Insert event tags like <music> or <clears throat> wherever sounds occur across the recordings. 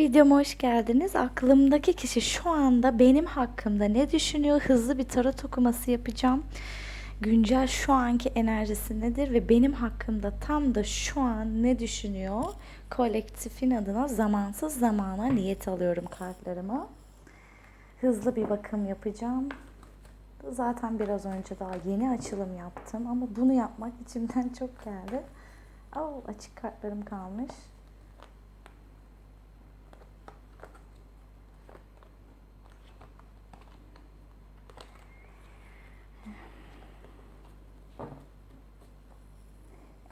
videoma hoş geldiniz. Aklımdaki kişi şu anda benim hakkımda ne düşünüyor? Hızlı bir tarot okuması yapacağım. Güncel şu anki enerjisi nedir ve benim hakkımda tam da şu an ne düşünüyor? Kolektifin adına zamansız zamana niyet alıyorum kartlarıma. Hızlı bir bakım yapacağım. Zaten biraz önce daha yeni açılım yaptım ama bunu yapmak içimden çok geldi. Oh, açık kartlarım kalmış.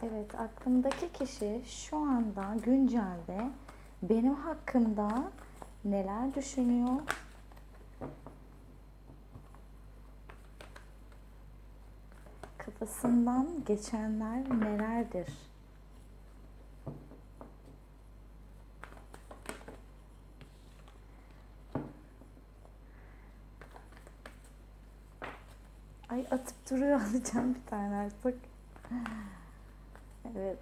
Evet, aklımdaki kişi şu anda güncelde benim hakkımda neler düşünüyor? Kafasından geçenler nelerdir? Ay atıp duruyor <laughs> alacağım bir tane artık. Evet.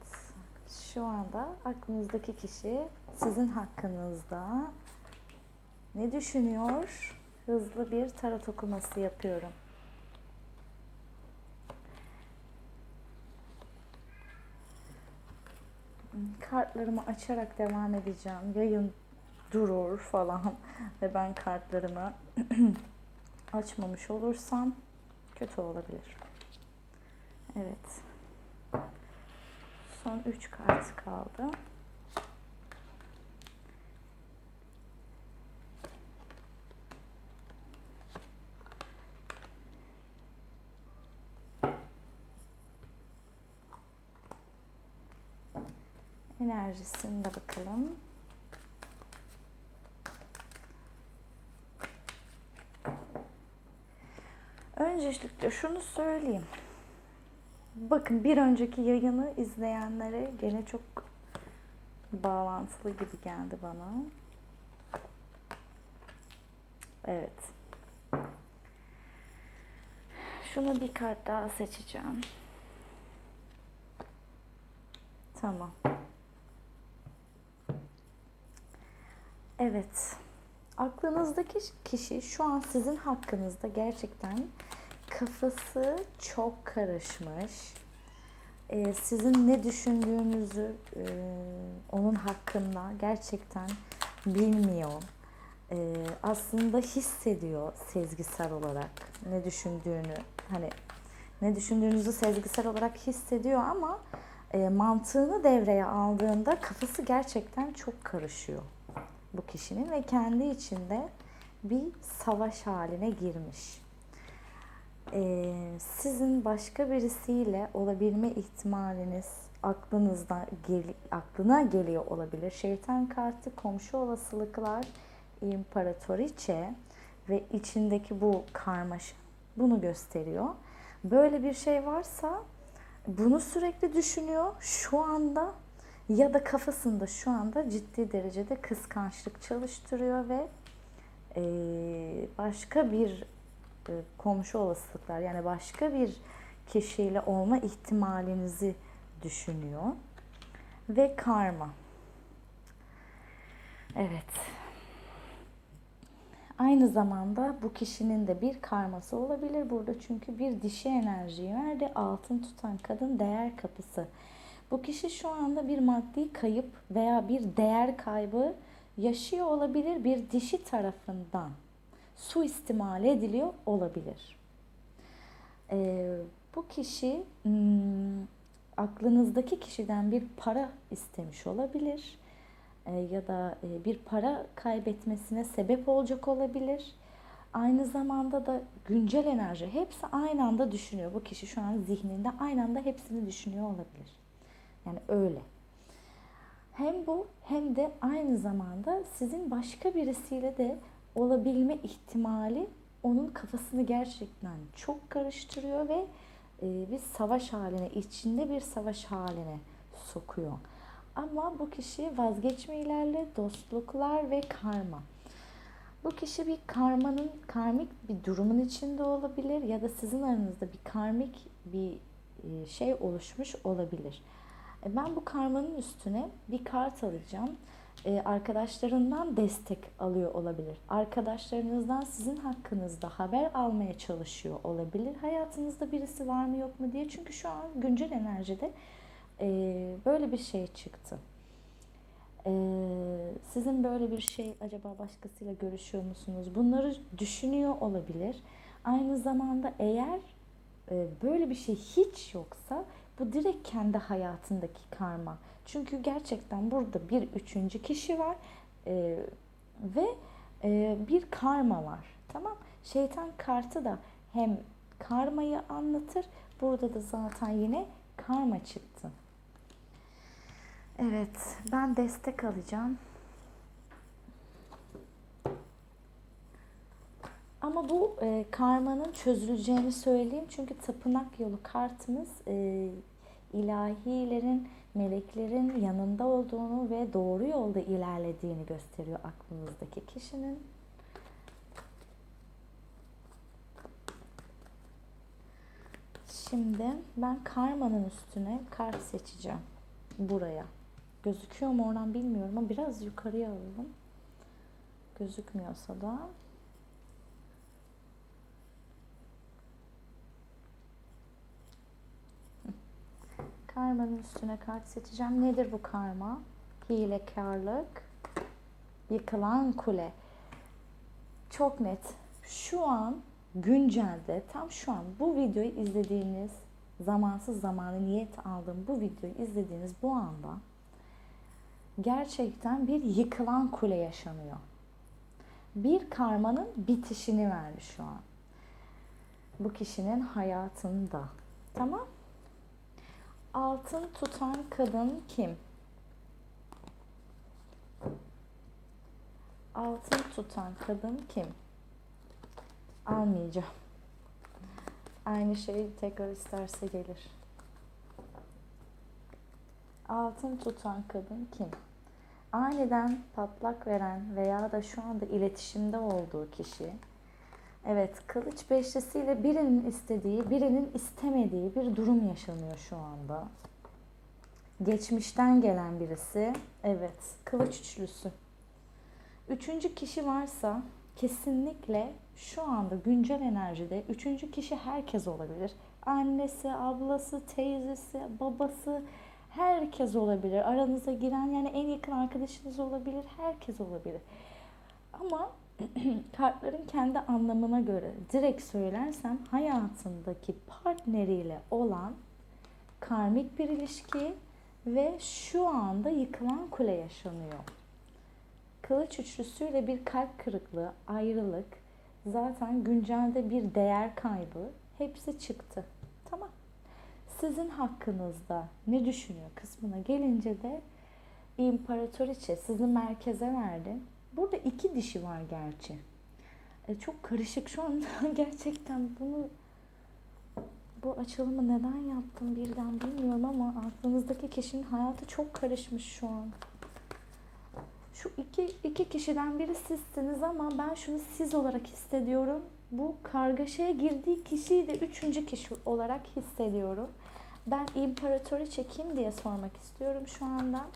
Şu anda aklınızdaki kişi sizin hakkınızda ne düşünüyor? Hızlı bir tarot okuması yapıyorum. Kartlarımı açarak devam edeceğim. Yayın durur falan <laughs> ve ben kartlarımı <clears throat> açmamış olursam kötü olabilir. Evet. Son 3 kart kaldı. Enerjisine de bakalım. Öncelikle şunu söyleyeyim. Bakın bir önceki yayını izleyenlere gene çok bağlantılı gibi geldi bana. Evet. Şunu bir kart daha seçeceğim. Tamam. Evet. Aklınızdaki kişi şu an sizin hakkınızda gerçekten kafası çok karışmış. Ee, sizin ne düşündüğünüzü e, onun hakkında gerçekten bilmiyor. Ee, aslında hissediyor sezgisel olarak ne düşündüğünü hani ne düşündüğünüzü sezgisel olarak hissediyor ama e, mantığını devreye aldığında kafası gerçekten çok karışıyor bu kişinin ve kendi içinde bir savaş haline girmiş e, sizin başka birisiyle olabilme ihtimaliniz aklınızda gel, aklına geliyor olabilir. Şeytan kartı komşu olasılıklar imparatoriçe ve içindeki bu karmaşa bunu gösteriyor. Böyle bir şey varsa bunu sürekli düşünüyor şu anda ya da kafasında şu anda ciddi derecede kıskançlık çalıştırıyor ve başka bir komşu olasılıklar yani başka bir kişiyle olma ihtimalinizi düşünüyor. Ve karma. Evet. Aynı zamanda bu kişinin de bir karması olabilir burada çünkü bir dişi enerjiyi verdi. Altın tutan kadın değer kapısı. Bu kişi şu anda bir maddi kayıp veya bir değer kaybı yaşıyor olabilir bir dişi tarafından suistimal ediliyor olabilir. E, bu kişi hmm, aklınızdaki kişiden bir para istemiş olabilir e, ya da e, bir para kaybetmesine sebep olacak olabilir. Aynı zamanda da güncel enerji hepsi aynı anda düşünüyor. Bu kişi şu an zihninde aynı anda hepsini düşünüyor olabilir. Yani öyle. Hem bu hem de aynı zamanda sizin başka birisiyle de olabilme ihtimali onun kafasını gerçekten çok karıştırıyor ve e, bir savaş haline, içinde bir savaş haline sokuyor. Ama bu kişi vazgeçmelerle dostluklar ve karma. Bu kişi bir karmanın, karmik bir durumun içinde olabilir ya da sizin aranızda bir karmik bir e, şey oluşmuş olabilir. E, ben bu karmanın üstüne bir kart alacağım e, arkadaşlarından destek alıyor olabilir. Arkadaşlarınızdan sizin hakkınızda haber almaya çalışıyor olabilir. Hayatınızda birisi var mı yok mu diye. Çünkü şu an güncel enerjide e, böyle bir şey çıktı. E, sizin böyle bir şey acaba başkasıyla görüşüyor musunuz? Bunları düşünüyor olabilir. Aynı zamanda eğer e, böyle bir şey hiç yoksa bu direkt kendi hayatındaki karma. Çünkü gerçekten burada bir üçüncü kişi var e, ve e, bir karma var. Tamam. Şeytan kartı da hem karmayı anlatır. Burada da zaten yine karma çıktı. Evet, ben destek alacağım. Ama bu e, karmanın çözüleceğini söyleyeyim. Çünkü tapınak yolu kartımız e, ilahilerin, meleklerin yanında olduğunu ve doğru yolda ilerlediğini gösteriyor aklınızdaki kişinin. Şimdi ben karmanın üstüne kart seçeceğim. Buraya. Gözüküyor mu oradan bilmiyorum ama biraz yukarıya alalım. Gözükmüyorsa da Karmanın üstüne kart seçeceğim. Nedir bu karma? Hilekarlık, yıkılan kule. Çok net. Şu an güncelde tam şu an bu videoyu izlediğiniz zamansız zamanı niyet aldığım bu videoyu izlediğiniz bu anda gerçekten bir yıkılan kule yaşanıyor. Bir karmanın bitişini verdi şu an. Bu kişinin hayatında. Tamam? Altın tutan kadın kim? Altın tutan kadın kim? Almayacağım. Aynı şeyi tekrar isterse gelir. Altın tutan kadın kim? Aniden patlak veren veya da şu anda iletişimde olduğu kişi Evet, kılıç beşlisiyle birinin istediği, birinin istemediği bir durum yaşanıyor şu anda. Geçmişten gelen birisi. Evet, kılıç üçlüsü. Üçüncü kişi varsa kesinlikle şu anda güncel enerjide üçüncü kişi herkes olabilir. Annesi, ablası, teyzesi, babası herkes olabilir. Aranıza giren yani en yakın arkadaşınız olabilir. Herkes olabilir. Ama <clears throat> kartların kendi anlamına göre direkt söylersem hayatındaki partneriyle olan karmik bir ilişki ve şu anda yıkılan kule yaşanıyor. Kılıç üçlüsüyle bir kalp kırıklığı, ayrılık, zaten güncelde bir değer kaybı hepsi çıktı. Tamam. Sizin hakkınızda ne düşünüyor kısmına gelince de İmparatoriçe sizi merkeze verdi Burada iki dişi var gerçi. E, çok karışık şu an <laughs> gerçekten bunu bu açılımı neden yaptım birden bilmiyorum ama aklınızdaki kişinin hayatı çok karışmış şu an. Şu iki, iki kişiden biri sizsiniz ama ben şunu siz olarak hissediyorum. Bu kargaşaya girdiği kişiyi de üçüncü kişi olarak hissediyorum. Ben imparatoriçe kim diye sormak istiyorum şu anda.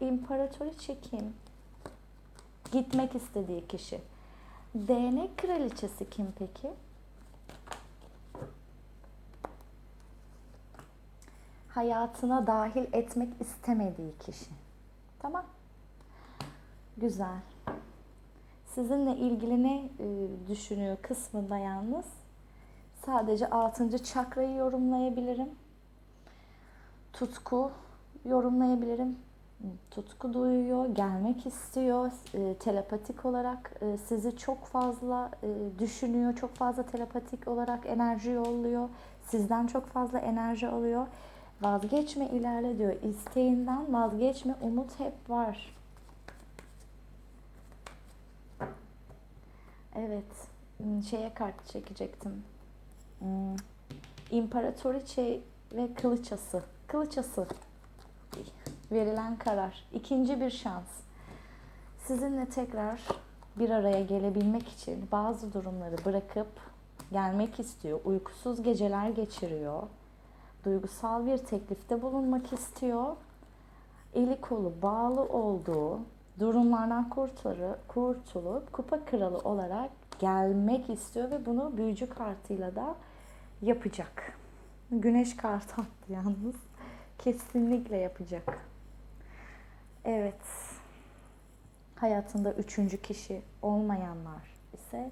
İmparatoriçe kim? Gitmek istediği kişi. Değnek kraliçesi kim peki? Hayatına dahil etmek istemediği kişi. Tamam. Güzel. Sizinle ilgili ne e, düşünüyor kısmında yalnız sadece 6. çakrayı yorumlayabilirim. Tutku yorumlayabilirim tutku duyuyor, gelmek istiyor, e, telepatik olarak e, sizi çok fazla e, düşünüyor, çok fazla telepatik olarak enerji yolluyor, sizden çok fazla enerji alıyor. Vazgeçme ilerle diyor. İsteğinden vazgeçme, umut hep var. Evet, hmm, şeye kart çekecektim. Hmm. İmparatoriçe ve kılıçası. Kılıçası verilen karar. İkinci bir şans. Sizinle tekrar bir araya gelebilmek için bazı durumları bırakıp gelmek istiyor. Uykusuz geceler geçiriyor. Duygusal bir teklifte bulunmak istiyor. Eli kolu bağlı olduğu durumlardan kurtarı, kurtulup kupa kralı olarak gelmek istiyor ve bunu büyücü kartıyla da yapacak. Güneş kartı attı yalnız. Kesinlikle yapacak. Evet. Hayatında üçüncü kişi olmayanlar ise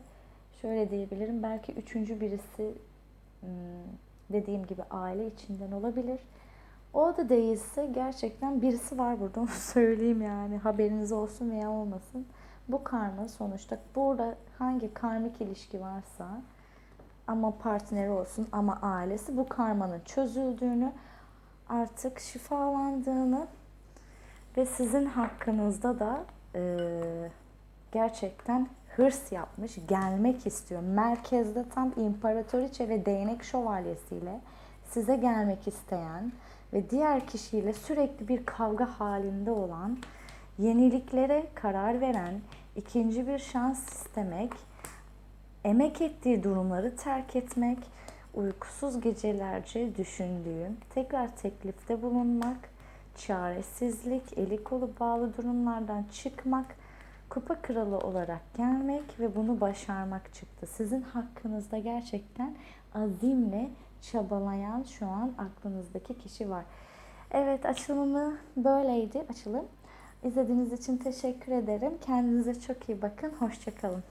şöyle diyebilirim. Belki üçüncü birisi dediğim gibi aile içinden olabilir. O da değilse gerçekten birisi var burada <laughs> onu söyleyeyim yani haberiniz olsun veya olmasın. Bu karma sonuçta burada hangi karmik ilişki varsa ama partneri olsun ama ailesi bu karmanın çözüldüğünü artık şifalandığını ve sizin hakkınızda da e, gerçekten hırs yapmış, gelmek istiyor. Merkezde tam imparatoriçe ve değnek şövalyesiyle size gelmek isteyen ve diğer kişiyle sürekli bir kavga halinde olan, yeniliklere karar veren, ikinci bir şans istemek, emek ettiği durumları terk etmek, uykusuz gecelerce düşündüğüm, tekrar teklifte bulunmak, çaresizlik, eli kolu bağlı durumlardan çıkmak, kupa kralı olarak gelmek ve bunu başarmak çıktı. Sizin hakkınızda gerçekten azimle çabalayan şu an aklınızdaki kişi var. Evet açılımı böyleydi açılım. İzlediğiniz için teşekkür ederim. Kendinize çok iyi bakın. Hoşçakalın.